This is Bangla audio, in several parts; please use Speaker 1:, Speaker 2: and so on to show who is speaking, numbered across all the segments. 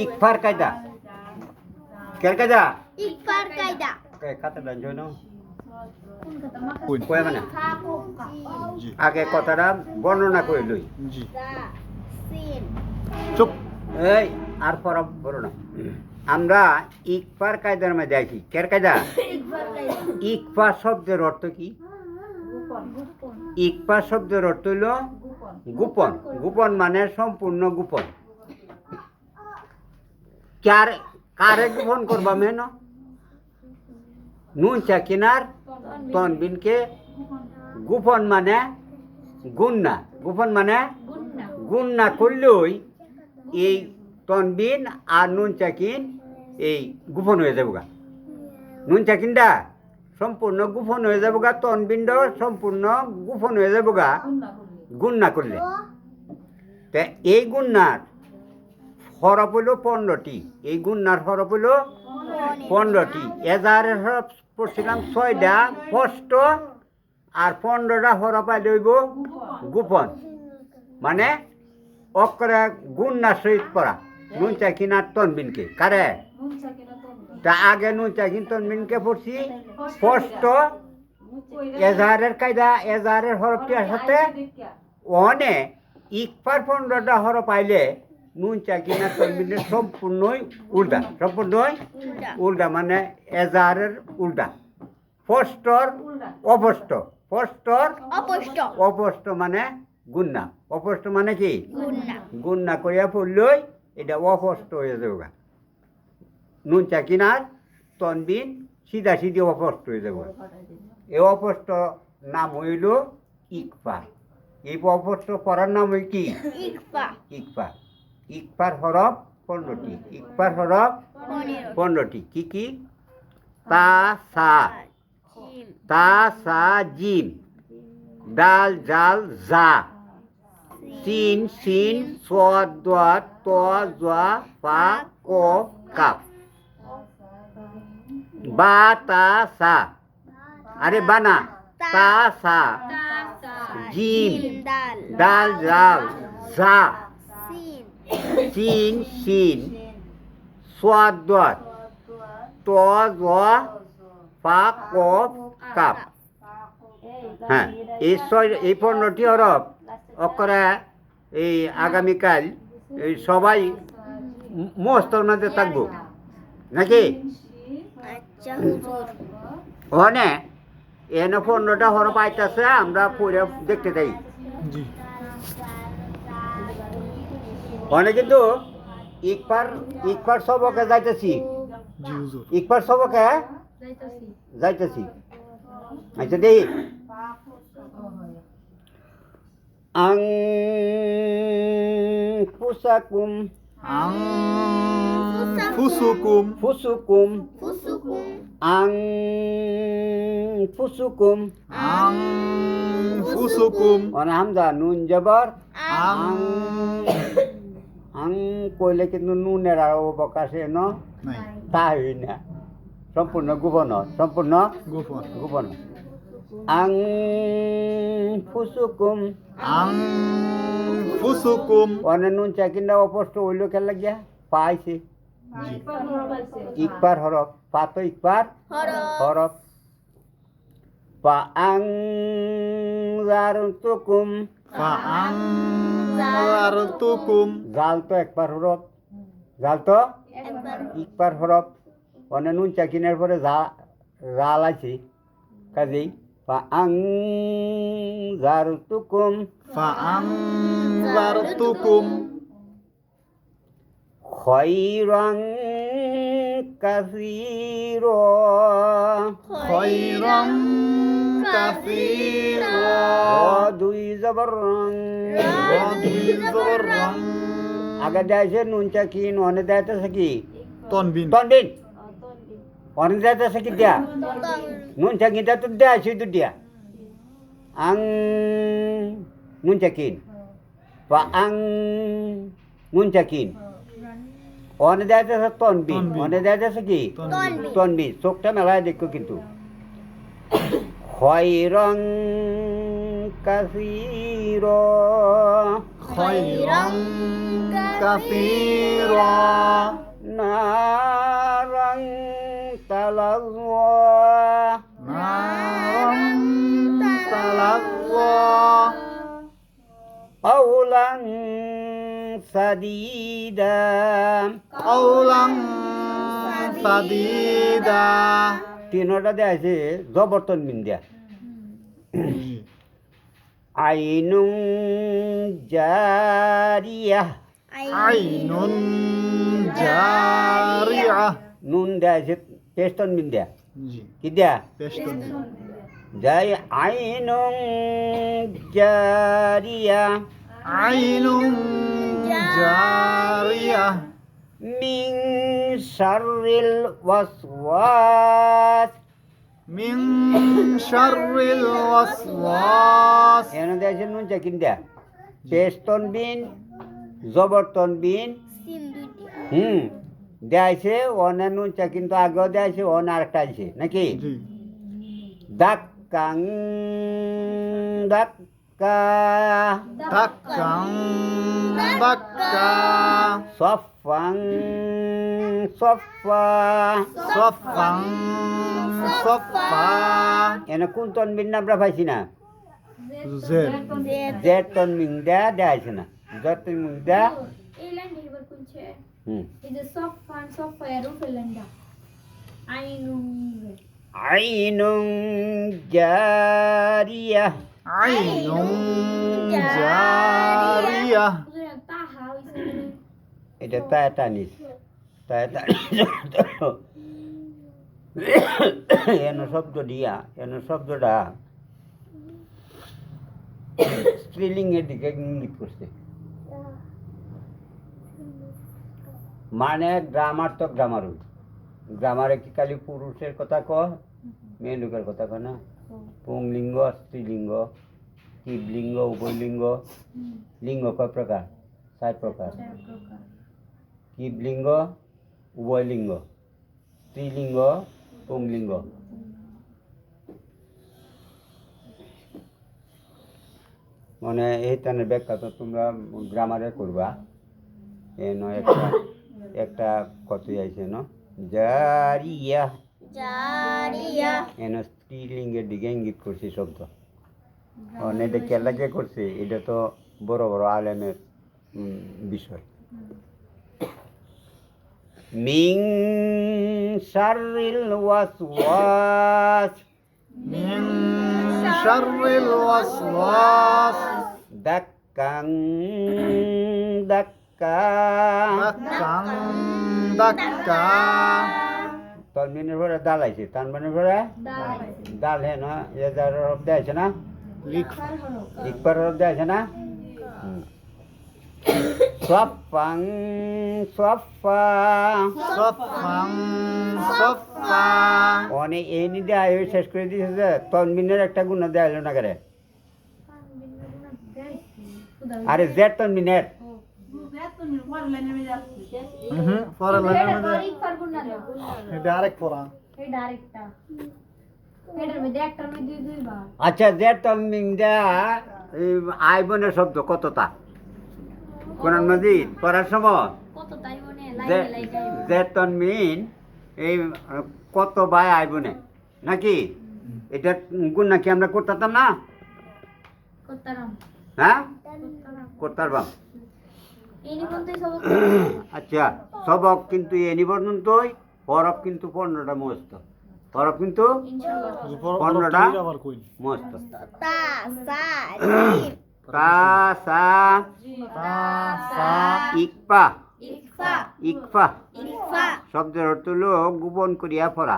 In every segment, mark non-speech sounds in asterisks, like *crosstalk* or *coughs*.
Speaker 1: ইকফার কায়দা। কের কায়দা?
Speaker 2: ইকফার কায়দা।
Speaker 1: কে খাতা ডান কয় মানে? আগে কথাটা বর্ণনা করে লই?
Speaker 3: জি। চুপ।
Speaker 1: এই আর পর বলো না। আমরা ইকফার কায়দার মধ্যে আছি কের কায়দা? ইকফা শব্দের অর্থ কি? ইকফা শব্দের অর্থ হইল
Speaker 4: গোপন
Speaker 1: গোপন মানে সম্পূর্ণ গোপন। কার, কারে গোপন করবা মেন? নুন চাকিনার তনবিনকে গোপন মানে গুন্না, গোপন মানে
Speaker 4: গুন্না
Speaker 1: করলেই এই তনবিন আর নুন চাকিন এই গোপন হয়ে যাব গা নুন চাকিনটা সম্পূর্ণ গোপন হয়ে যাব গা তনবিনটাও সম্পূর্ণ গোপন হয়ে যাব গুণ না করলে? তা এই গুণনার হরফ হইল পনেরোটি। এই গুণনার হরফ হইল পনেরোটি। এজাহারের হরফ পড়ছিলাম ছয়টা স্পষ্ট আর পনেরোটা হরফ আইলে হইব গোপন। মানে অক্ষরে গুণনার সহিত পড়া। নুন চাকিনার তনবিনকে। কারে? তা আগে নুন চাকিন তনবিনকে পড়ছি। স্পষ্ট এজাহারের কায়দা, এজাহারের হরফটির সাথে অনে ইকপার পনেরোটা হর পাইলে নুন চাকিনা তলবিনের সম্পূর্ণই উল্টা সম্পূর্ণই
Speaker 2: উল্টা।
Speaker 1: মানে এজাহারের উল্টা।
Speaker 4: উল্টা।
Speaker 1: অপষ্ট ফষ্টর
Speaker 2: অপষ্ট
Speaker 1: অপষ্ট মানে গুন্না। অপষ্ট মানে কি?
Speaker 2: গুন্না।
Speaker 1: করিয়া পড়লই এটা অপষ্ট হয়ে যাবে। নুন চাকিনার তনবিন সিধা সিধি অপষ্ট হয়ে যাবে। এই অপষ্ট নাম হইল ইকফা এই অপষ্ট পড়ার নাম ওই কি?
Speaker 2: ইকফা।
Speaker 1: ইকফা। ইকফার হরফ পনেরোটি। ইকফার হরফ
Speaker 2: পনেরো
Speaker 1: পনেরোটি। কি কি? তা সা। তা সা জিম ডাল জাল জা। সিন সিন সোয়াদ ত জোয়া পা কফ। কাপ বা তা সা। আরে বানা। তা সা। জিম
Speaker 2: দাল
Speaker 1: ডাল জাল জা
Speaker 2: সিন
Speaker 1: সিন সিন সোয়াদ দোয়া ত জোয়া পা কফ কাপ। হ্যাঁ এই ছয় এই পনেরোটি হরফ অক্ষরা এই আগামীকাল এই সবাই ম- মুখস্থর মধ্যে থাকব। নাকি?
Speaker 2: আচ্ছা
Speaker 1: ওখানে এনে পনেরোটা হরফ পাইতেছে আমরা পড়ে দেখতে
Speaker 3: জি।
Speaker 1: ওখানে কিন্তু ইকবার ইকবার সবকে যাইতেছি। ইকবার সবকে
Speaker 4: যাইতাছি।
Speaker 1: আচ্ছা দেখি আং ফুসাকুম
Speaker 3: আং ফুসুকুম।
Speaker 1: ফুসুকুম।
Speaker 2: ফুসুকুম।
Speaker 1: আং ফুসুকুম।
Speaker 3: আং ফুসুকুম।
Speaker 1: মানে হামজা নুন জবর।
Speaker 3: আং
Speaker 1: আং কইলে কিন্তু নুনের আর অবকাশে ন? তা হই না। সম্পূর্ণ গোপন সম্পূর্ণ
Speaker 3: গোপন
Speaker 1: গোপন আং ফুসুকুম
Speaker 3: আং
Speaker 1: অনে নুন চাকিন্দা অপষ্ট হইল কে লাগিয়া পাইছে
Speaker 4: ইকবার
Speaker 1: হরফ পা তো ইকবার
Speaker 2: হরফ
Speaker 1: পা আং জারতুকুম
Speaker 3: ফা আং লারতুকুম
Speaker 1: জাল তো একবার হরফ জাল তো
Speaker 2: একবার
Speaker 1: ইকবার হরফ অনে নুন চাকিনের পরে জাল আছে কাজেই পা আং জারতুকুম
Speaker 3: ফা আং লারতুকুম
Speaker 1: খৈরং কাসির।
Speaker 3: খৈরং কাসীরা
Speaker 1: দুই জবর রং
Speaker 3: দুই জবর রং
Speaker 1: আগে দেয়ছে নুন চাকিন অনে দেয়তেছে কি?
Speaker 3: তনবিন।
Speaker 4: তনবি
Speaker 1: অনে দেয়তেছে কি দিয়া?
Speaker 2: তং
Speaker 1: নুন চাকিনটা তো দেয় শুধু দিয়া। আং নুন চাকিন। বা আং নুন চাকিন। অনে দেয়তেছে তনবিন।
Speaker 3: তনবিন।
Speaker 1: অনে দেয়তেছে কি?
Speaker 2: তনবি
Speaker 1: তনবি চোখটা মেলায় দেখো কিন্তু। খয়রং কাসীরা
Speaker 3: khairan katsira
Speaker 1: Narang তালাযা
Speaker 3: naran talazza
Speaker 1: قولا سديدا
Speaker 3: qawlan sadida
Speaker 1: তিনটা দেয়া আছে জবর্তন মিন দেয়া আইনুং জারিয়া
Speaker 3: ainun jariyah
Speaker 1: নুন দেয়া আছে পেস্তন মিন দেয়া
Speaker 3: জি।
Speaker 1: কি দেয়া?
Speaker 3: পেস্টন
Speaker 1: যাই আইনুং জারিয়া।
Speaker 3: ainun jariyah
Speaker 1: মিং শাররিল ওয়াসওয়াস।
Speaker 3: min syarril waswas
Speaker 1: এনে দেয়া আছে নুন চাকিন দেয়া? পেস্তন বিন জবর্তন বিন। হুম। দেয়াছে অনে নুন চা কিন্তু আগেও দেয়াছে অন আরেকটা আছে নাকি? দাক্কাং দাক্কা
Speaker 3: takang dakka
Speaker 1: সফাং Safa.
Speaker 3: sofang sofa
Speaker 1: এনে কোন তনবিন আমরা পাইছি না?
Speaker 3: z
Speaker 1: যে তনবিন দেয়া দেয়াছে না। যে তনবিন দেয়া
Speaker 4: আইনুম
Speaker 1: আইনুং জারিয়া
Speaker 4: উজুরা তাহা হইছে
Speaker 1: এটা তাই টানিস তাই টানিস এন শব্দ দিয়া এন শব্দটা স্ত্রীলিঙ্গের দিকে ইঙ্গিত করছে মানে গ্রামার তো গ্রামার গ্রামারে কি খালি পুরুষের কথা ক মেয়ে লোকের কথা কয় না? পুংলিঙ্গ স্ত্রীলিঙ্গ কিবলিঙ্গ উভয়লিঙ্গ লিঙ্গ কয় প্রকার? চার প্রকার। কিবলিঙ্গ উভয়লিঙ্গ স্ত্রীলিঙ্গ পুংলিঙ্গ। মানে এই টানের ব্যাখ্যা তো তোমরা গ্রামারে করবা। এন একটা। একটা কত আইছে ন? জারিয়া।
Speaker 2: জারিয়া।
Speaker 1: এন স্ত্রীলিঙ্গের দিকে ইঙ্গিত করছে শব্দ। অন এটা কেলাকে করছে? এটা তো বড় বড় আলেমের বিষয়। মিং শারিল ওয়াসওয়াস।
Speaker 3: min syarril waswas
Speaker 1: দাক্কাং দাক্কা দাল আইছে দাল হে না এ যার রব দেয়াছে না?
Speaker 3: lik
Speaker 1: ইকবার রব দেয়াছে না? সফাং সফা।
Speaker 3: sofang sofa
Speaker 1: অনেক এই নিদে আয় শেষ করে দিয়েছে যে তনমিনের একটা গুণ দেয়া হলো না করে? আরে জেড তনমিনের আচ্ছা শব্দ কতটা কোরআন মাজিদ পড়ার সময়
Speaker 4: তাই মনে
Speaker 1: এই কত বাই আইবনে নাকি এটা গুণ নাকি আমরা করতাম না হ্যাঁ
Speaker 4: করতাম
Speaker 1: করতাম
Speaker 4: এই নিবন্ধে সব *coughs*
Speaker 1: আচ্ছা সবক কিন্তু এ নিবন্ধনতই পরব কিন্তু পনেরোটা মস্ত। পরব কিন্তু পনেরোটা মস্ত।
Speaker 2: তা সা *coughs*
Speaker 1: ইকপা
Speaker 2: ইকফা।
Speaker 1: শব্দের অর্থ হলো গোপন করিয়া পড়া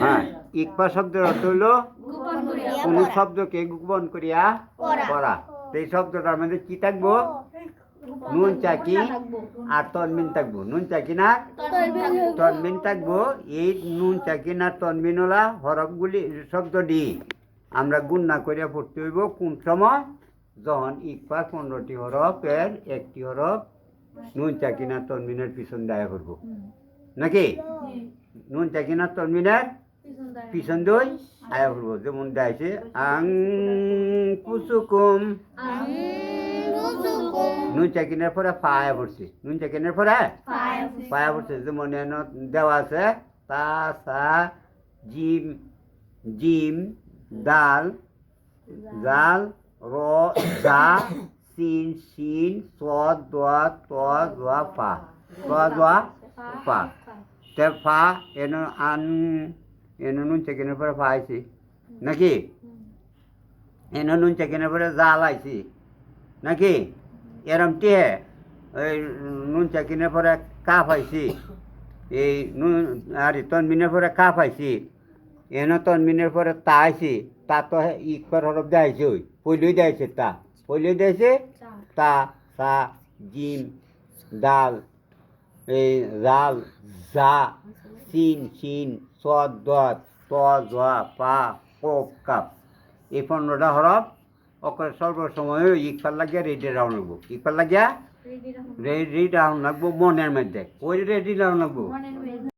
Speaker 1: হ্যাঁ ইকফা শব্দের অর্থ হলো কোন শব্দকে গোপন করিয়া
Speaker 2: পড়া।
Speaker 1: পড়া। সেই শব্দটার মধ্যে কি থাকব? নুন চাকি আর তনমিন থাকব। নুন চাকি না? তনমিন থাকব। এই নুন চাকি না তনমিনলা হরফগুলি শব্দটি আমরা গুণ না করিয়া পড়তে হইব কোন সময়? যখন ইকফা পনেরোটি হরফের একটি হরফ নুন চাকি না তনমিনের পিছন দায়া করব নাকি? নুন চাকি না তনমিনের
Speaker 4: পিছন।
Speaker 1: দই আয়া পড়ব। যেমন দেয়ছে আং পুসুকুম
Speaker 2: আং বুসুকুম
Speaker 1: নুন চাকিনের পরে পায়া পড়ছে। নুন চাকিনের পরে? পায়া পড়ছে। যেমন এনে দেওয়া আছে। তা সা জিম জিম দাল জাল র জা সিন সিন স দোয়া ত দোয়া পা ত দোয়া পা তে ফা এনো আন এনো নুন চেকেনের পরে ফা আইছি। নাকি? এনো নুন চেকেনের পরে জাল আইছি। নাকি? এরম টিহে ওই নুন চেকিনের পরে কাপ আইছি। এই নুন আর তনমিনের পরে কাপ আইছি। এনো তনমিনের পরে তা আইছি তা তো ইকর হরফ দেয়াইছে ওই পইলেই দেয়াইছে তা। পইলেই দেয়াইছে
Speaker 4: চা।
Speaker 1: তা সা জিম দাল এই জাল জা সিন সিন সদ দত ত জা পা কোপ কাপ। এই পনেরোটা হরফ ওকে সর্বসময় ইকফার লাগিয়া রেডি রাউন্ড লাগবো ইকফার লাগিয়া
Speaker 4: রেডি
Speaker 1: রাউন লাগবো মনের মধ্যে। ওই রেডি রাউন লাগবো